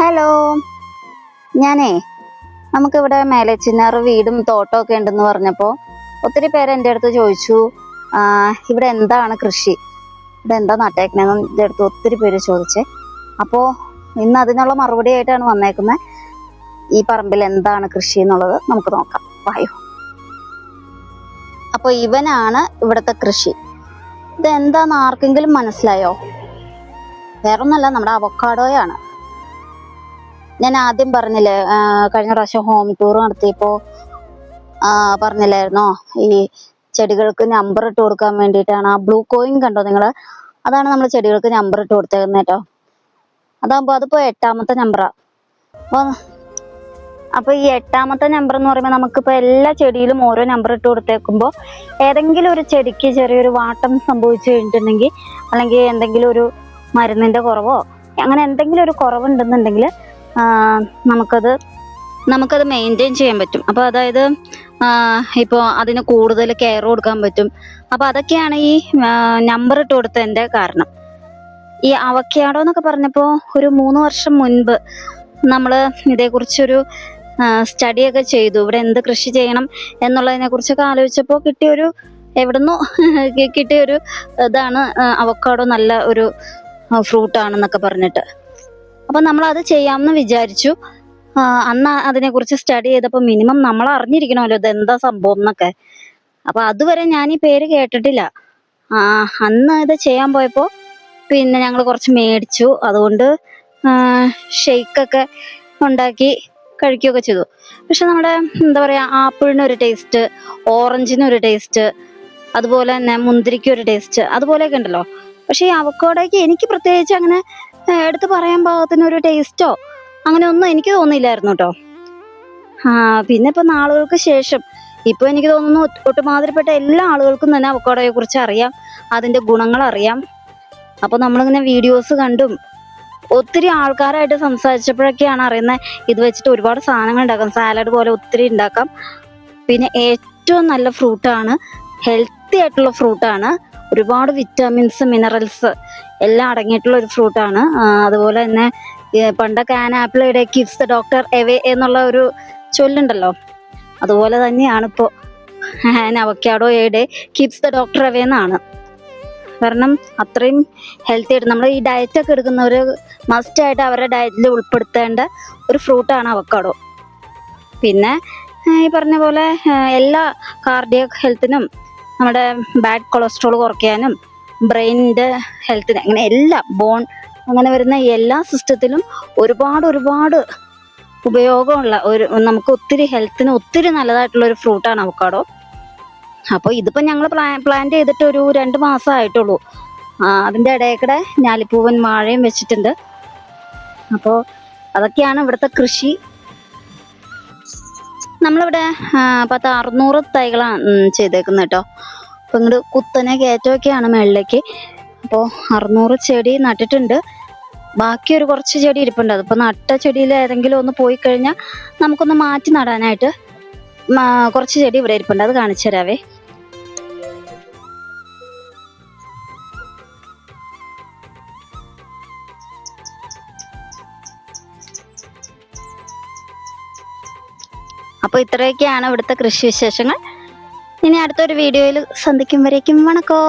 Hello. ഞാനേ നമുക്കിവിടെ മേലെ ചിന്നാറ് വീടും തോട്ടമൊക്കെ ഉണ്ടെന്ന് പറഞ്ഞപ്പോൾ ഒത്തിരി പേര് എന്റെ അടുത്ത് ചോദിച്ചു ഇവിടെ എന്താണ് കൃഷി? ഇവിടെ എന്താ നട്ടേക്കണേന്ന് എന്റെ അടുത്ത് ഒത്തിരി പേര് ചോദിച്ചേ. അപ്പോൾ ഇന്ന് അതിനുള്ള മറുപടി ആയിട്ടാണ് വന്നേക്കുന്നത് ഈ പറമ്പിൽ എന്താണ് കൃഷി എന്നുള്ളത് നമുക്ക് നോക്കാം. വായു. അപ്പോൾ ഇവനാണ് ഇവിടുത്തെ കൃഷി. ഇതെന്താന്ന് ആർക്കെങ്കിലും മനസ്സിലായോ? വേറൊന്നല്ല നമ്മുടെ അവക്കാഡോയാണ്. ഞാൻ ആദ്യം പറഞ്ഞില്ലേ കഴിഞ്ഞ പ്രാവശ്യം ഹോം ടൂർ നടത്തിയപ്പോൾ പറഞ്ഞില്ലായിരുന്നോ? ഈ ചെടികൾക്ക് നമ്പർ ഇട്ട് കൊടുക്കാൻ വേണ്ടിയിട്ടാണ് ആ ബ്ലൂ കോയിൻ കണ്ടോ നിങ്ങൾ അതാണ് നമ്മൾ ചെടികൾക്ക് നമ്പർ ഇട്ട് കൊടുത്തേക്കുന്നത് കേട്ടോ അതാകുമ്പോൾ അതിപ്പോൾ എട്ടാമത്തെ നമ്പറാണ് അപ്പോൾ അപ്പോൾ ഈ എട്ടാമത്തെ നമ്പർ എന്ന് പറയുമ്പോൾ നമുക്കിപ്പോൾ എല്ലാ ചെടിയിലും ഓരോ നമ്പർ ഇട്ട് കൊടുത്തേക്കുമ്പോൾ ഏതെങ്കിലും ഒരു ചെടിക്ക് ചെറിയൊരു വാട്ടം സംഭവിച്ചു കഴിഞ്ഞിട്ടുണ്ടെങ്കിൽ അല്ലെങ്കിൽ എന്തെങ്കിലും ഒരു മരുന്നിന്റെ കുറവോ അങ്ങനെ എന്തെങ്കിലും ഒരു കുറവുണ്ടെന്നുണ്ടെങ്കിൽ നമുക്കത് നമുക്കത് മെയിന്റെയിൻ ചെയ്യാൻ പറ്റും. അപ്പോൾ അതായത് ഇപ്പോൾ അതിന് കൂടുതൽ കെയർ കൊടുക്കാൻ പറ്റും. അപ്പോൾ അതൊക്കെയാണ് ഈ നമ്പർ ഇട്ട് കൊടുത്തതിന്റെ കാരണം. ഈ അവക്കാടോ എന്നൊക്കെ പറഞ്ഞപ്പോൾ ഒരു മൂന്ന് വർഷം മുൻപ് നമ്മൾ ഇതേക്കുറിച്ചൊരു സ്റ്റഡിയൊക്കെ ചെയ്തു. ഇവിടെ എന്ത് കൃഷി ചെയ്യണം എന്നുള്ളതിനെ കുറിച്ചൊക്കെ ആലോചിച്ചപ്പോൾ കിട്ടിയൊരു എവിടുന്നോ കിട്ടിയൊരു ഇതാണ് അവക്കാടോ നല്ല ഒരു ഫ്രൂട്ടാണെന്നൊക്കെ പറഞ്ഞിട്ട്. അപ്പം നമ്മൾ അത് ചെയ്യാമെന്ന് വിചാരിച്ചു. അന്ന് അതിനെക്കുറിച്ച് സ്റ്റഡി ചെയ്തപ്പോൾ മിനിമം നമ്മൾ അറിഞ്ഞിരിക്കണമല്ലോ ഇത് എന്താ സംഭവം എന്നൊക്കെ. അപ്പോൾ അതുവരെ ഞാൻ ഈ പേര് കേട്ടിട്ടില്ല. അന്ന് ഇത് ചെയ്യാൻ പോയപ്പോൾ പിന്നെ ഞങ്ങൾ കുറച്ച് മേടിച്ചു. അതുകൊണ്ട് ഷെയ്ക്കൊക്കെ ഉണ്ടാക്കി കഴിക്കുകയൊക്കെ ചെയ്തു. പക്ഷെ നമ്മുടെ എന്താ പറയുക ആപ്പിളിനൊരു ടേസ്റ്റ് ഓറഞ്ചിനൊരു ടേസ്റ്റ് അതുപോലെ തന്നെ മുന്തിരിക്കൊരു ടേസ്റ്റ് അതുപോലെയൊക്കെ ഉണ്ടല്ലോ. പക്ഷേ ഈ അവക്കോടേക്ക് എനിക്ക് പ്രത്യേകിച്ച് അങ്ങനെ എടുത്ത് പറയാൻ പാകത്തിന് ഒരു ടേസ്റ്റോ അങ്ങനെ ഒന്നും എനിക്ക് തോന്നിയില്ലായിരുന്നു കേട്ടോ ആ പിന്നെ ഇപ്പൊ നാളുകൾക്ക് ശേഷം. ഇപ്പൊ എനിക്ക് തോന്നുന്നു ഒട്ട് ഒട്ടുമാതിരിപ്പെട്ട എല്ലാ ആളുകൾക്കും തന്നെ അവക്കോടയെ കുറിച്ച് അറിയാം. അതിന്റെ ഗുണങ്ങൾ അറിയാം. അപ്പൊ നമ്മളിങ്ങനെ വീഡിയോസ് കണ്ടും ഒത്തിരി ആൾക്കാരായിട്ട് സംസാരിച്ചപ്പോഴൊക്കെയാണ് അറിയുന്നത് ഇത് വെച്ചിട്ട് ഒരുപാട് സാധനങ്ങൾ ഉണ്ടാക്കാം. സാലഡ് പോലെ ഒത്തിരി ഉണ്ടാക്കാം. പിന്നെ ഏറ്റവും നല്ല ഫ്രൂട്ടാണ് ഹെൽത്തി ആയിട്ടുള്ള ഫ്രൂട്ടാണ് ഒരുപാട് വിറ്റാമിൻസ് മിനറൽസ് എല്ലാം അടങ്ങിയിട്ടുള്ള ഒരു ഫ്രൂട്ടാണ് അതുപോലെ തന്നെ പണ്ടൊക്കെ ആൻ ആപ്പിളിയുടെ കിഫ്സ് ഡോക്ടർ എവേ എന്നുള്ള ഒരു ചൊല്ലുണ്ടല്ലോ. അതുപോലെ തന്നെയാണ് ഇപ്പോൾ ആൻ അവക്കാഡോയുടെ കിഫ്സ് ദ ഡോക്ടർ എവേ എന്നാണ്. കാരണം അത്രയും ഹെൽത്തി ആയിട്ട് നമ്മൾ ഈ ഡയറ്റ് ഒക്കെ എടുക്കുന്നവർ മസ്റ്റ് ആയിട്ട് അവരുടെ ഡയറ്റിൽ ഉൾപ്പെടുത്തേണ്ട ഒരു ഫ്രൂട്ടാണ് അവക്കാഡോ പിന്നെ ഈ പറഞ്ഞ പോലെ എല്ലാ കാർഡിയക് ഹെൽത്തിനും നമ്മുടെ ബാഡ് കൊളസ്ട്രോൾ കുറയ്ക്കാനും ബ്രെയിനിന്റെ ഹെൽത്തിന് അങ്ങനെ എല്ലാ ബോൺ അങ്ങനെ വരുന്ന എല്ലാ സിസ്റ്റത്തിലും ഒരുപാട് ഒരുപാട് ഉപയോഗമുള്ള ഒരു നമുക്ക് ഒത്തിരി ഹെൽത്തിന് ഒത്തിരി നല്ലതായിട്ടുള്ള ഒരു ഫ്രൂട്ടാണ് അവക്കാടോ അപ്പോൾ ഇതിപ്പോൾ ഞങ്ങൾ പ്ലാൻ പ്ലാൻ ചെയ്തിട്ട് ഒരു രണ്ട് മാസം ആയിട്ടുള്ളൂ. അതിന്റെ ഇടയ്ക്കിടെ ഞാലിപ്പൂവൻ വാഴയും വെച്ചിട്ടുണ്ട്. അപ്പോൾ അതൊക്കെയാണ് ഇവിടുത്തെ കൃഷി. നമ്മളിവിടെ പത്ത് അറുന്നൂറ് തൈകളാണ് ചെയ്തേക്കുന്നത് കേട്ടോ അപ്പോൾ ഇങ്ങോട്ട് കുത്തനെ കയറ്റമൊക്കെയാണ് മുകളിലേക്ക് അപ്പോൾ അറുന്നൂറ് ചെടി നട്ടിട്ടുണ്ട്. ബാക്കി ഒരു കുറച്ച് ചെടി ഇരിപ്പുണ്ട്. അതിപ്പോൾ നട്ട ചെടിയിൽ ഏതെങ്കിലും ഒന്ന് പോയി കഴിഞ്ഞാൽ നമുക്കൊന്ന് മാറ്റി നടാനായിട്ട് കുറച്ച് ചെടി ഇവിടെ ഇരിപ്പുണ്ട്. അത് കാണിച്ചു തരാവേ. അപ്പോൾ ഇത്രയൊക്കെയാണ് ഇവിടുത്തെ കൃഷി വിശേഷങ്ങൾ. ഇനി അടുത്തൊരു വീഡിയോയിൽ സന്ധിക്കും വരേക്കും വണക്കോ.